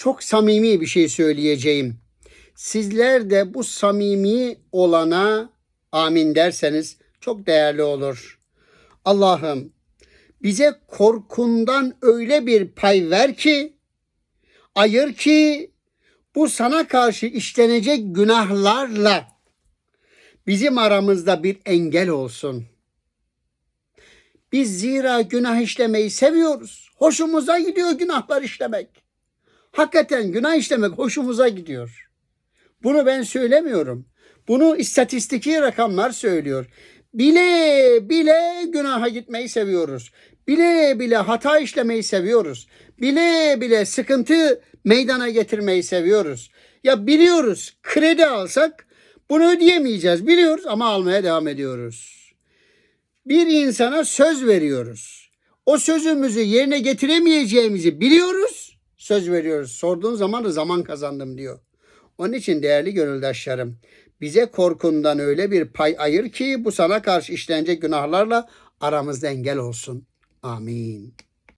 çok samimi bir şey söyleyeceğim. Sizler de bu samimi olana amin derseniz çok değerli olur. Allah'ım bize korkundan öyle bir pay ver ki, ayır ki bu sana karşı işlenecek günahlarla bizim aramızda bir engel olsun. Biz zira günah işlemeyi seviyoruz. Hoşumuza gidiyor günahlar işlemek. Hakikaten günah işlemek hoşumuza gidiyor. Bunu ben söylemiyorum. Bunu istatistiki rakamlar söylüyor. Bile bile günaha gitmeyi seviyoruz. Bile bile hata işlemeyi seviyoruz. Bile bile sıkıntı meydana getirmeyi seviyoruz. Ya biliyoruz kredi alsak bunu ödeyemeyeceğiz. Biliyoruz ama almaya devam ediyoruz. Bir insana söz veriyoruz. O sözümüzü yerine getiremeyeceğimizi biliyoruz. Söz veriyoruz. Sorduğun zaman da zaman kazandım diyor. Onun için değerli gönüldaşlarım bize korkundan öyle bir pay ayır ki bu sana karşı işlenecek günahlarla aramızda engel olsun. Amin.